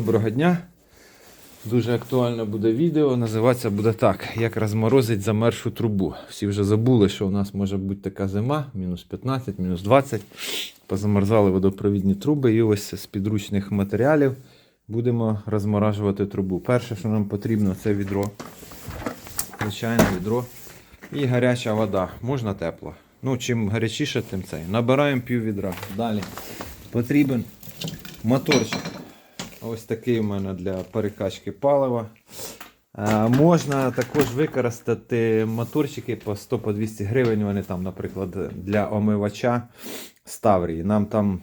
Доброго дня. Дуже актуальне буде відео. Називатися буде так: як розморозить замершу трубу. Всі вже забули, що у нас може бути така зима, мінус 15, мінус 20. Позамерзали водопровідні труби, і ось з підручних матеріалів будемо розморажувати трубу. Перше, що нам потрібно, це відро. Звичайне відро. І гаряча вода. Можна тепла. Ну, чим гарячіше, тим цей. Набираємо пів відра. Далі потрібен моторчик. Ось такий у мене для перекачки палива. Е, можна також використати моторчики по 100-200 гривень. Вони там, наприклад, для омивача Ставрії. Нам там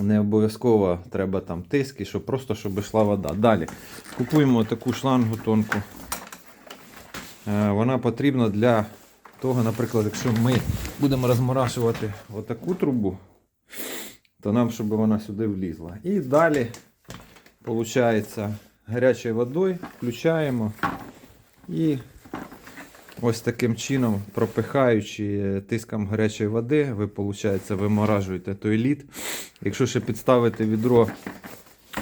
не обов'язково треба там тиски, щоб просто щоб йшла вода. Далі купуємо таку шлангу тонку. Е, Вона потрібна для того, наприклад, якщо ми будемо розморашувати отаку трубу, то нам, щоб вона сюди влізла. І далі, виходить, гарячою водою включаємо і ось таким чином, пропихаючи тиском гарячої води, ви, виходить, виморажуєте той лід. Якщо ще підставити відро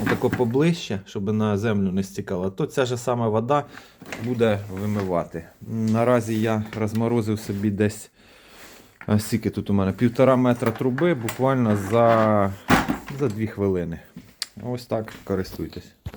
отако поближче, щоб на землю не стікало, то ця ж сама вода буде вимивати. Наразі я розморозив собі десь скільки тут у мене півтора метра труби буквально за, за 2 хвилини. Ось так користуйтесь.